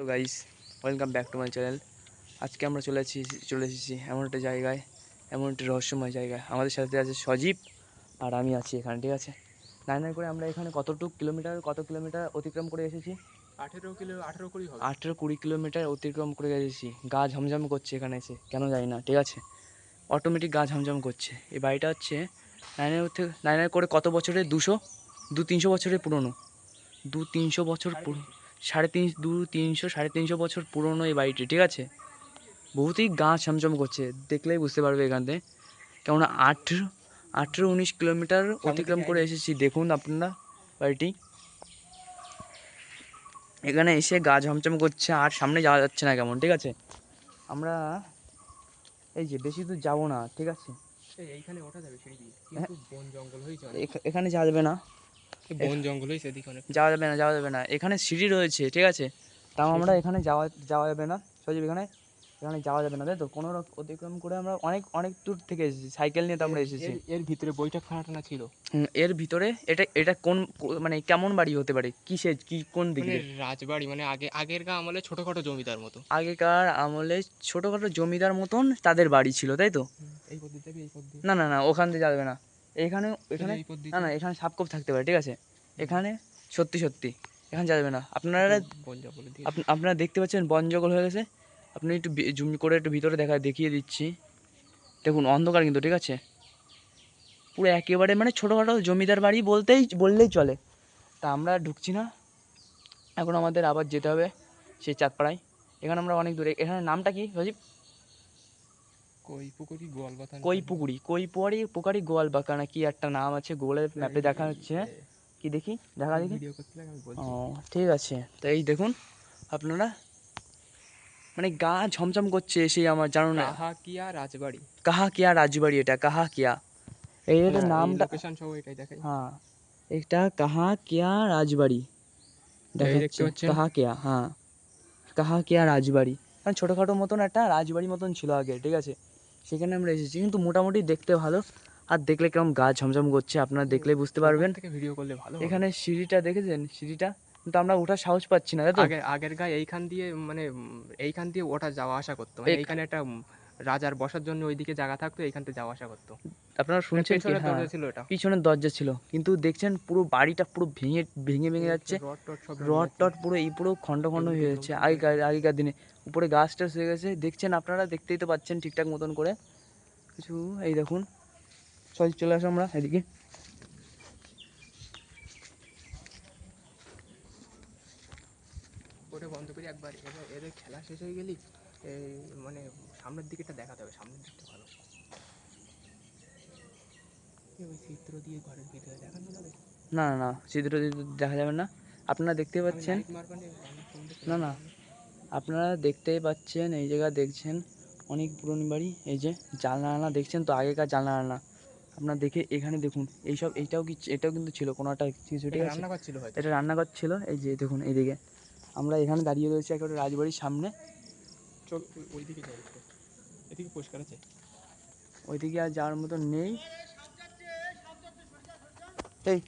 তো guys welcome back to my channel আজকে আমরা চলে এসেছি চলে এসেছি এমন একটা জায়গায় এমন একটি রহস্যময় জায়গায়। আমাদের সাথে আছে সজীব আর আমি আছি এখানে ঠিক আছে? নাই নাই করে আমরা এখানে কতটুকু কিলোমিটার কত কিলোমিটার অতিক্রম করে এসেছি? আঠেরো কিলো আঠেরো কুড়ি হবে। আঠেরো কুড়ি কিলোমিটার অতিক্রম করে এসেছি। গা ঝমঝম করছে এখানে এসে কেন জানি না ঠিক আছে? অটোমেটিক গা ঝমঝম করছে। এই বাড়িটা হচ্ছে নাইনের থেকে নাইনের করে কত বছরের? দুশো? দু তিনশো বছরের পুরনো। দু তিনশো বছর পুরো সাড়ে তিন দু তিনশো সাড়ে তিনশো বছর পুরনো এই বাড়িটি ঠিক আছে? বহুতই গা ছমছম করছে দেখলেই বুঝতে পারবে এখান থেকে। কেননা আঠেরো আঠেরো উনিশ কিলোমিটার অতিক্রম করে এসেছি দেখুন আপনারা বাড়িটি। এখানে এসে গা ঝমঝম করছে আর সামনে যাওয়া যাচ্ছে না কেমন ঠিক আছে? আমরা এই যে বেশি দূর যাব না ঠিক আছে? এইখানে ওঠা যাবে সিঁড়ি দিয়ে হ্যাঁ। এখানে যাওয়া যাবে না। বন অনেক যাওয়া যাবে না যাওয়া যাবে না। এখানে সিঁড়ি রয়েছে ঠিক আছে? তাও আমরা এখানে যাওয়া যাওয়া যাবে না। সজীব এখানে এখানে যাওয়া যাবে না। তাই তো কোনো অতিক্রম করে আমরা অনেক অনেক দূর থেকে এসেছি সাইকেল নিয়ে তো আমরা এসেছি। এর- ভিতরে বৈঠক খানাটানা ছিল? এর ভিতরে এটা এটা কোন মানে কেমন বাড়ি হতে পারে? কিসের কি কোন মানে দিকে? রাজবাড়ি মানে আগে আগের গা আমলে ছোটখাটো জমিদার মতো আগেকার আমলে ছোটোখাটো জমিদার মতন তাদের বাড়ি ছিল তাই তো? এই পদ্ধতি না না না ওখান দিয়ে যাবে না। এখানে এখানে না না এখানে সাপকোপ থাকতে পারে ঠিক আছে? এখানে? সত্যি সত্যি। এখানে যাবে না। আপনারা আপনারা দেখতে পাচ্ছেন বন জঙ্গল হয়ে গেছে। আপনি একটু জুম করে একটু ভিতরে দেখা দেখিয়ে দিচ্ছি। দেখুন অন্ধকার কিন্তু ঠিক আছে? পুরো একেবারে মানে ছোটোখাটো জমিদার বাড়ি বলতেই বললেই চলে। তা আমরা ঢুকছি না। এখন আমাদের আবার যেতে হবে সেই চাঁদপাড়ায়। এখানে আমরা অনেক দূরে এখানে নামটা কি সজীব? কই পুকুরি গোয়াল কথা কই পুকুরি কই পুয়ারি পুকারি গোয়াল বাঁকা না কি একটা নাম আছে গুগলের ম্যাপে দেখা যাচ্ছে কি দেখি? দেখা দেখি? ও ঠিক আছে। তো এই দেখুন আপনারা মানে গা ঝমঝম করছে সেই আমার জানো না? কাহাকিয়া রাজবাড়ি। কাহা কিয়া রাজবাড়ি এটা কাহা কিয়া। এই এটার নামটা লোকেশন সহ এটাই দেখাই। হ্যাঁ এটা কাহা কিয়া রাজবাড়ি। দেখতে দেখাচ্ছে কাহা কিয়া হ্যাঁ। কাহা কিয়া রাজবাড়ি। মানে ছোটোখাটো মতন একটা রাজবাড়ি মতন ছিল আগে ঠিক আছে? সেখানে আমরা এসেছি কিন্তু মোটামুটি দেখতে ভালো। আর দেখলে কেমন গা ঝমঝম করছে আপনারা দেখলে বুঝতে পারবেন। ভিডিও করলে ভালো এখানে সিঁড়িটা দেখেছেন? সিঁড়িটা? কিন্তু আমরা ওঠার সাহস পাচ্ছি না আগে আগের গায়ে এইখান দিয়ে মানে এইখান দিয়ে ওঠা যাওয়া আসা করতো। মানে এইখানে একটা রাজার বসার জন্য ওইদিকে জায়গা থাকতো এইখান থেকে যাওয়া আসা করতো। আপনারা শুনছেন হ্যাঁ দরজা ছিল এটা। পিছনের দরজা ছিল। কিন্তু দেখছেন পুরো বাড়িটা পুরো ভেঙে ভেঙে ভেঙে যাচ্ছে। রড টড পুরো এই পুরো খণ্ড খণ্ড হয়ে যাচ্ছে। আগেকার আগেকার দিনে উপরে গাছ টাছ হয়ে গেছে। দেখছেন আপনারা দেখতেই তো পাচ্ছেন ঠিকঠাক মতন করে। কিছু এই দেখুন। চল চলে আসো আমরা এদিকে। ওটা বন্ধ করি একবার। এবার এদের খেলা শেষ হয়ে গেলি এই মানে সামনের দিকেটা দেখাতে হবে সামনের দিকটা ভালো। ওই চিত্র দিয়ে ঘরের ভিতরে দেখানো যাবে? না না না চিত্র চিত্র দেখা যাবে না। আপনারা দেখতেই পাচ্ছেন? দেখতে না, না। আপনারা দেখতেই পাচ্ছেন এই জায়গা দেখছেন অনেক পুরনো বাড়ি এই যে জানলা আনা দেখছেন তো আগেকার জানলা আনা আপনারা দেখে এখানে দেখুন এইসব এইটাও কি এটাও কিন্তু ছিল কোনো একটা কিছু ঠিক আছে? রান্নাঘর ছিল এটা রান্নাঘর ছিল এই যে দেখুন এইদিকে। আমরা এখানে দাঁড়িয়ে রয়েছি একেবারে রাজবাড়ির সামনে। চল ওই- ওইদিকে যাই একটু। এদিকে পরিষ্কার আছে? ওইদিকে আর যাওয়ার মতো নেই। এই